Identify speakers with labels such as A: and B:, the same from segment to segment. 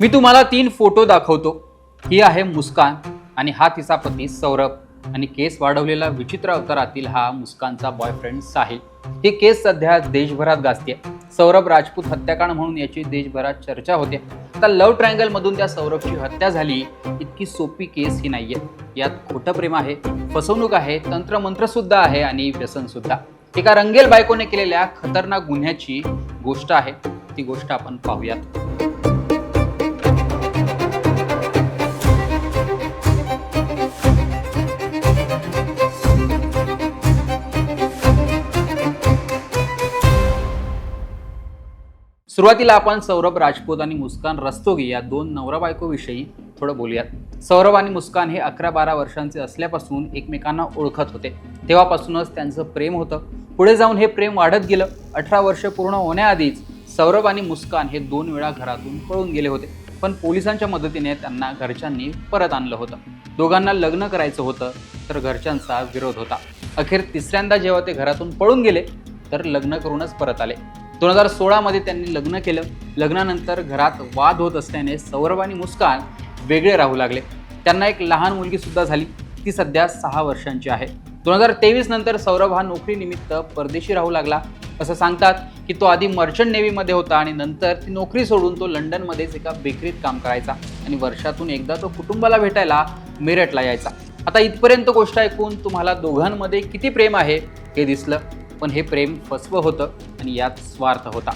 A: मी तुम्हाला तीन फोटो दाखवतो. ही आहे मुस्कान आणि हा तिचा पती सौरभ. आणि केस वाढवलेला विचित्र अवतारातील हा मुस्कानचा बॉयफ्रेंड साहिल. ही केस सध्या देशभरात गाजते सौरभ राजपूत हत्याकांड म्हणून याची देशभरात चर्चा होते. आता लव्ह ट्रायंगल मधून त्या सौरभची हत्या झाली इतकी सोपी केस ही नाहीये. यात खोटं प्रेम आहे फसवणूक आहे तंत्रमंत्रसुद्धा आहे आणि व्यसन सुद्धा. एका रंगेल बायकोने केलेल्या खतरनाक गुन्ह्याची गोष्ट आहे. ती गोष्ट आपण पाहूयात. सुरुवातीला आपण सौरभ राजपूत आणि मुस्कान रस्तोगी या दोन नवरा बायकोविषयी थोडं बोलूयात. सौरभ आणि मुस्कान हे अकरा बारा वर्षांचे असल्यापासून एकमेकांना ओळखत होते. तेव्हापासूनच त्यांचं प्रेम होतं. पुढे जाऊन हे प्रेम वाढत गेलं. अठरा वर्ष पूर्ण होण्याआधीच सौरभ आणि मुस्कान हे दोन वेळा घरातून पळून गेले होते. पण पोलिसांच्या मदतीने त्यांना घरच्यांनी परत आणलं होतं. दोघांना लग्न करायचं होतं तर घरच्यांचा विरोध होता. अखेर तिसऱ्यांदा जेव्हा ते घरातून पळून गेले तर लग्न करूनच परत आले. दोन हजार सोळामध्ये त्यांनी लग्न केलं. लग्नानंतर घरात वाद होत असल्याने सौरभ आणि मुस्कान वेगळे राहू लागले. त्यांना एक लहान मुलगी सुद्धा झाली. ती सध्या सहा वर्षांची आहे. दोन हजार तेवीस नंतर सौरभ हा नोकरीनिमित्त परदेशी राहू लागला. असं सांगतात की तो आधी मर्चंट नेव्हीमध्ये होता आणि नंतर ती नोकरी सोडून तो लंडनमध्येच एका बेकरीत काम करायचा आणि वर्षातून एकदा तो कुटुंबाला भेटायला मेरठला यायचा. आता इथपर्यंत गोष्ट ऐकून तुम्हाला दोघांमध्ये किती प्रेम आहे हे दिसलं. पण हे प्रेम फसवं होतं आणि यात स्वार्थ होता.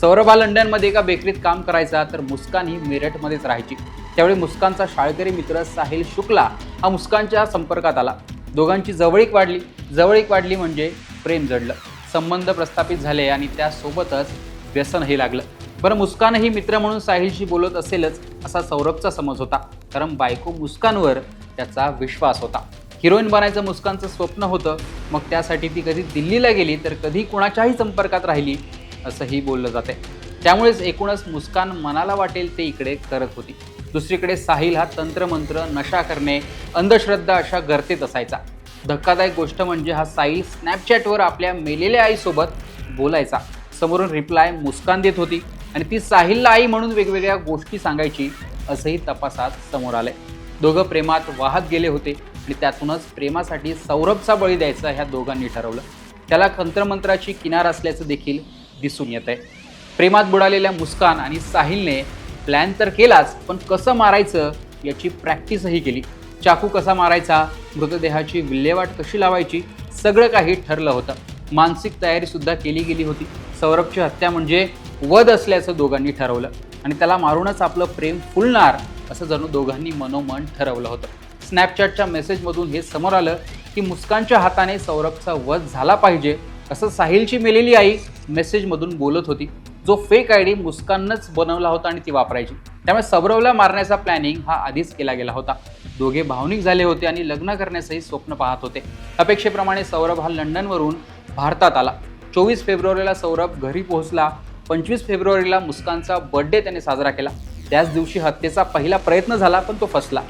A: सौरभ हा लंडनमध्ये एका बेकरीत काम करायचा तर मुस्कान ही मेरठमध्येच राहायची. त्यावेळी मुस्कानचा शाळकरी मित्र साहिल शुक्ला हा मुस्कानच्या संपर्कात आला. दोघांची जवळीक वाढली. जवळीक वाढली म्हणजे प्रेम जडलं. संबंध प्रस्थापित झाले आणि त्यासोबतच व्यसनही लागलं. बरं मुस्कानही मित्र म्हणून साहिलशी बोलत असेलच असा सौरभचा समज होता. कारण बायको मुस्कानवर त्याचा विश्वास होता. हिरोईन बनायचं मुस्कानचं स्वप्न होतं. मग त्यासाठी ती कधी दिल्लीला गेली तर कधी कुणाच्याही संपर्कात राहिली असंही बोललं जाते त्यामुळेच एकूणच मुस्कान मनाला वाटेल ते इकडे करत होती. दुसरीकडे साहिल हा तंत्रमंत्र नशा करणे अंधश्रद्धा अशा गर्तेत असायचा. धक्कादायक गोष्ट म्हणजे हा साहिल स्नॅपचॅटवर आपल्या मेलेल्या आईसोबत बोलायचा. समोरून रिप्लाय मुस्कान देत होती आणि ती साहिलला आई म्हणून वेगवेगळ्या गोष्टी सांगायची असंही तपासात समोर आलंय. दोघं प्रेमात वाहत गेले होते. आणि त्यातूनच प्रेमासाठी सौरभचा बळी द्यायचा ह्या दोघांनी ठरवलं. त्याला तंत्रमंत्राची किनार असल्याचं देखील दिसून येत आहे. प्रेमात बुडालेल्या मुस्कान आणि साहिलने प्लॅन तर केलाच पण कसं मारायचं याची प्रॅक्टिसही केली. चाकू कसा मारायचा मृतदेहाची विल्हेवाट कशी लावायची सगळं काही ठरलं होतं. मानसिक तयारीसुद्धा केली गेली होती. सौरभची हत्या म्हणजे वध असल्याचं दोघांनी ठरवलं. आणि त्याला मारूनच आपलं प्रेम फुलणार असं जणू दोघांनी मनोमन ठरवलं होतं. स्नॅपचॅटच्या मेसेजमधून हे समोर आलं की मुस्कानच्या हाताने सौरभचा वध झाला पाहिजे असं साहिलची मेलेली आई मेसेजमधून बोलत होती. जो फेक आय डी मुस्काननंच बनवला होता आणि ती वापरायची. त्यामुळे सौरवला मारण्याचा प्लॅनिंग हा आधीच केला गेला होता. दोघे भावनिक झाले होते आणि लग्न करण्याचंही स्वप्न पाहत होते. अपेक्षेप्रमाणे सौरभ हा लंडनवरून भारतात आला. चोवीस फेब्रुवारीला सौरभ घरी पोहोचला. पंचवीस फेब्रुवारीला मुस्कानचा बर्थडे त्याने साजरा केला. त्याच दिवशी हत्येचा पहिला प्रयत्न झाला पण तो फसला.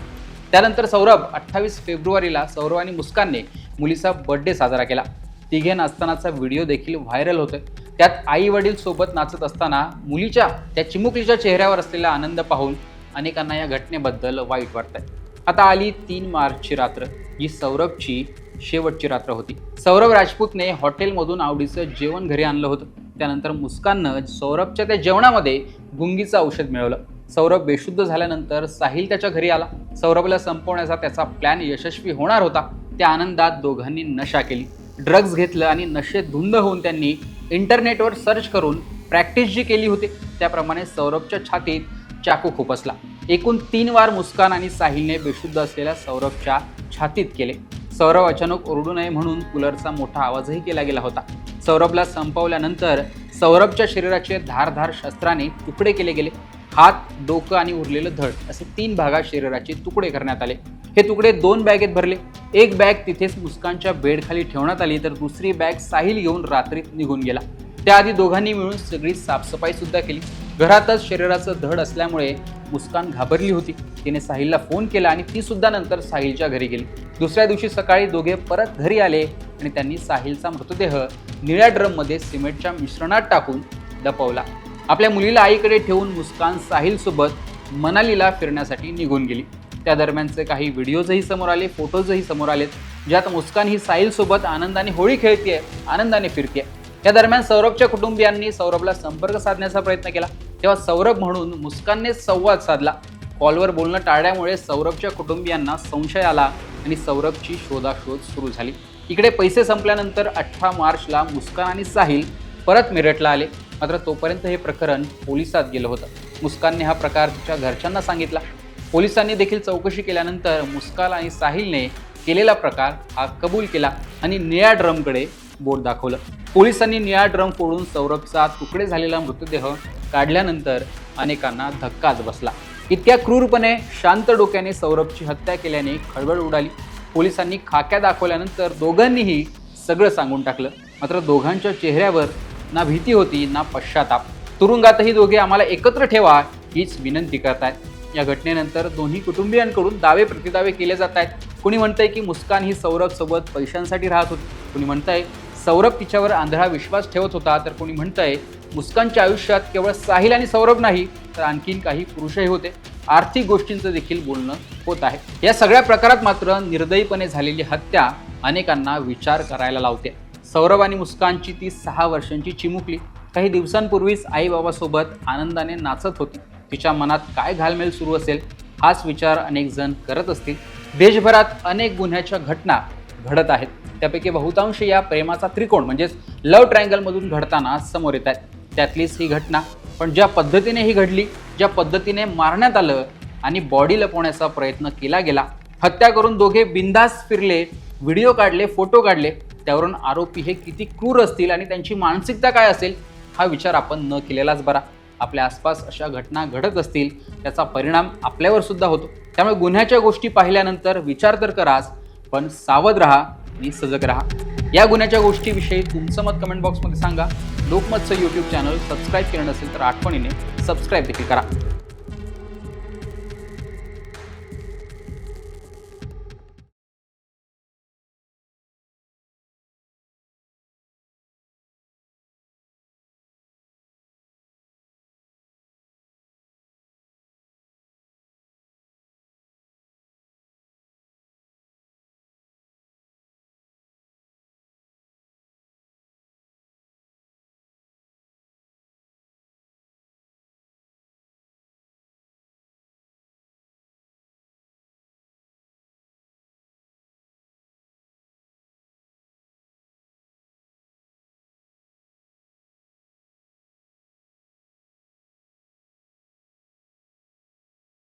A: त्यानंतर सौरभ अठ्ठावीस फेब्रुवारीला सौरभ आणि मुस्कानने मुलीचा बर्थडे साजरा केला. तिघे नाचतानाचा व्हिडिओ देखील व्हायरल होतोय. त्यात आई वडील सोबत नाचत असताना मुलीच्या त्या चिमुकलीच्या चेहऱ्यावर असलेला आनंद पाहून अनेकांना या घटनेबद्दल वाईट वाटतंय. आता आली तीन मार्चची रात्र. ही सौरभची शेवटची रात्र होती. सौरभ राजपूतने हॉटेलमधून आवडीचं जेवण घरी आणलं होतं. त्यानंतर मुस्काननं सौरभच्या त्या जेवणामध्ये गुंगीचं औषध मिळवलं. सौरभ बेशुद्ध झाल्यानंतर साहिल त्याच्या घरी आला. सौरभला संपवण्याचा त्याचा प्लॅन यशस्वी होणार होता. त्या आनंदात दोघांनी नशा केली. ड्रग्ज घेतलं आणि नशेत धुंद होऊन त्यांनी इंटरनेटवर सर्च करून प्रॅक्टिस जी केली होती त्याप्रमाणे सौरभच्या छातीत चाकू खुपसला. एकूण तीन वार मुस्कान आणि साहिलने बेशुद्ध असलेल्या सौरभच्या छातीत केले. सौरभ अचानक ओरडू नये म्हणून कूलरचा मोठा आवाजही केला गेला होता. सौरभला संपवल्यानंतर सौरभच्या शरीराचे धारधार शस्त्राने तुकडे केले गेले. हात डोकं आणि उरलेलं धड असे तीन भागात शरीराचे तुकडे करण्यात आले. हे तुकडे दोन बॅगेत भरले. एक बॅग तिथेच मुस्कानच्या बेडखाली ठेवण्यात आली तर दुसरी बॅग साहिल घेऊन रात्रीत निघून गेला. त्याआधी दोघांनी मिळून सगळी साफसफाई सुद्धा केली. घरातच शरीराचं धड असल्यामुळे मुस्कान घाबरली होती. तिने साहिलला फोन केला आणि ती सुद्धा नंतर साहिलच्या घरी गेली. दुसऱ्या दिवशी सकाळी दोघे परत घरी आले आणि त्यांनी साहिलचा मृतदेह निळ्या ड्रममध्ये सिमेंटच्या मिश्रणात टाकून लपवला. आपल्या मुलीला आईकडे ठेवून मुस्कान साहिलसोबत मनालीला फिरण्यासाठी निघून गेली. त्या दरम्यानचे काही व्हिडिओजही समोर आले फोटोजही समोर आलेत ज्यात मुस्कान ही साहिलसोबत आनंदाने होळी खेळतीये आनंदाने फिरतीये. या दरम्यान सौरभच्या कुटुंबियांनी सौरभला संपर्क साधण्याचा प्रयत्न केला. तेव्हा सौरभ म्हणून मुस्कानने संवाद साधला. कॉलवर बोलणं टाळल्यामुळे सौरभच्या कुटुंबियांना संशय आला आणि सौरभची शोधाशोध सुरू झाली. इकडे पैसे संपल्यानंतर अठरा मार्चला मुस्कान आणि साहिल परत मेरठला आले. मात्र तोपर्यंत हे प्रकरण पोलिसात गेलं होतं. मुस्कानने हा प्रकार तिच्या घरच्यांना सांगितला. पोलिसांनी देखील चौकशी केल्यानंतर मुस्काल आणि साहिलने केलेला प्रकार हा कबूल केला आणि निळ्या ड्रमकडे बोट दाखवलं. पोलिसांनी निळा ड्रम फोडून सौरभचा तुकडे झालेला मृतदेह काढल्यानंतर अनेकांना धक्काच बसला. इतक्या क्रूरपणे शांत डोक्याने सौरभची हत्या केल्याने खळबळ उडाली. पोलिसांनी खाक्या दाखवल्यानंतर दोघांनीही सगळं सांगून टाकलं. मात्र दोघांच्या चेहऱ्यावर ना भीती होती ना पश्चाताप. तुरुंगातही दोघे आम्हाला एकत्र ठेवा हीच विनंती करतायत. या घटनेनंतर दोन्ही कुटुंबियांकडून दावे प्रतिदावे केले जात आहेत कुणी म्हणतंय की मुस्कान ही सौरभ सोबत पैशांसाठी राहत होती. कुणी म्हणतंय सौरभ तिच्यावर आंधळा विश्वास ठेवत होता. तर कोणी म्हणतंय मुस्कानच्या आयुष्यात केवळ साहिल आणि सौरभ नाही तर आणखीन काही पुरुषही होते. आर्थिक गोष्टींचं देखील बोलणं होत आहे. या सगळ्या प्रकारात मात्र निर्दयीपणे झालेली हत्या अनेकांना विचार करायला लावते. सौरभ आणि मुस्कानची ती सहा वर्षांची चिमुकली. काही दिवसांपूर्वीच आईबाबासोबत आनंदाने नाचत होती. तिच्या मनात काय घालमेल सुरू असेल हाच विचार अनेक जण करत असतील. देशभरात अनेक गुन्ह्याच्या घटना घडत आहेत. त्यापैकी बहुतांश या प्रेमाचा त्रिकोण म्हणजेच लव्ह ट्रायंगलमधून घडताना समोर येत आहेत. त्यातलीच ही घटना पण ज्या पद्धतीने ही घडली ज्या पद्धतीने मारण्यात आलं आणि बॉडी लपवण्याचा प्रयत्न केला गेला हत्या करून दोघे बिंदास फिरले व्हिडिओ काढले फोटो काढले त्यावरून आरोपी हे किती क्रूर असतील आणि त्यांची मानसिकता काय असेल हा विचार आपण न केलेलाच बरा. आपल्या आसपास अशा घटना घडत असतील त्याचा परिणाम आपल्यावर सुद्धा होतो. त्यामुळे गुन्ह्याच्या गोष्टी पाहिल्यानंतर विचार तर कराच पण सावध राहा आणि सजग राहा. या गुन्ह्याच्या गोष्टीविषयी तुमचं मत कमेंट बॉक्समध्ये सांगा. लोकमतचं यूट्यूब चॅनल सबस्क्राईब केलं नसेल तर आठवणीने सबस्क्राईब देखील करा.